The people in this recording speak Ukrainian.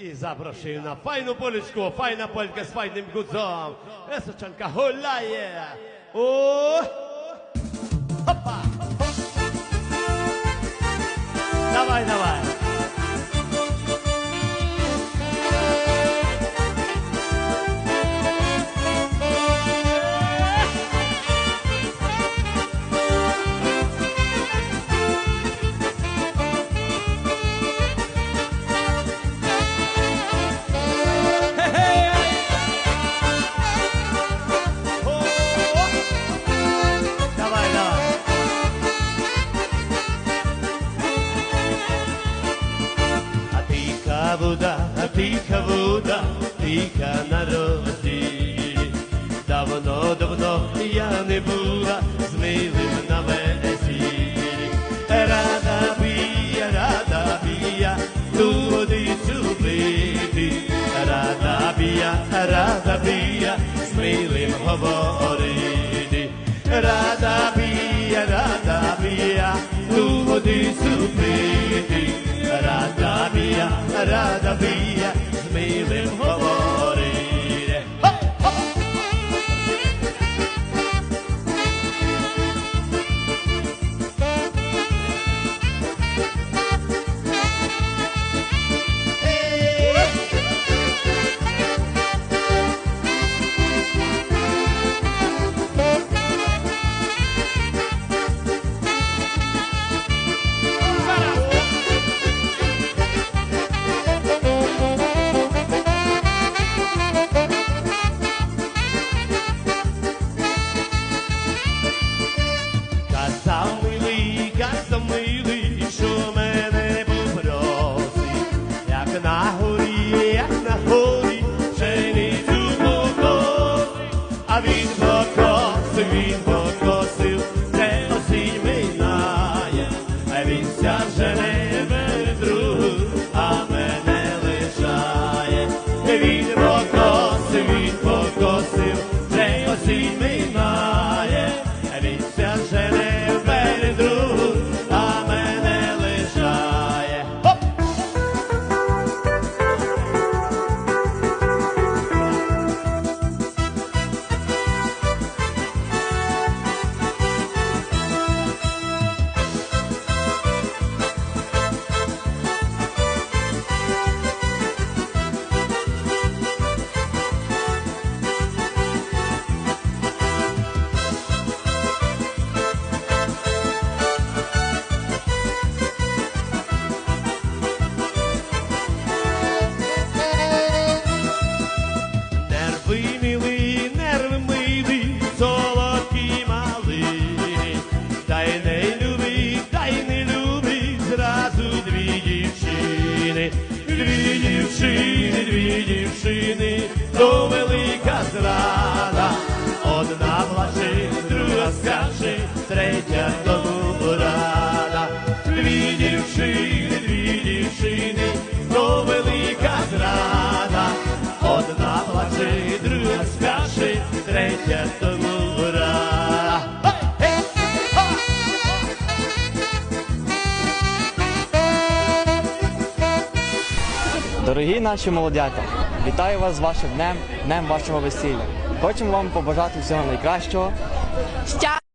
I zaproszył na fajną policzku, fajna polka z fajnym gudzą. Jest oczanka, hulaje! Yeah. Тиха вода, тиха вода, тиха на. Давно, давно я не була з милим на весі. Рада бія, рада бія, ту він ся жене другу, а мене лишає. Він покосив, він покосив, тому рада. Дві дівчини, дві дівчини, то велика зрада. Одна плаче, друга скаже, третя тому рада. Дорогі наші молодята, вітаю вас з вашим днем, днем вашого весілля. Хочемо вам побажати всього найкращого.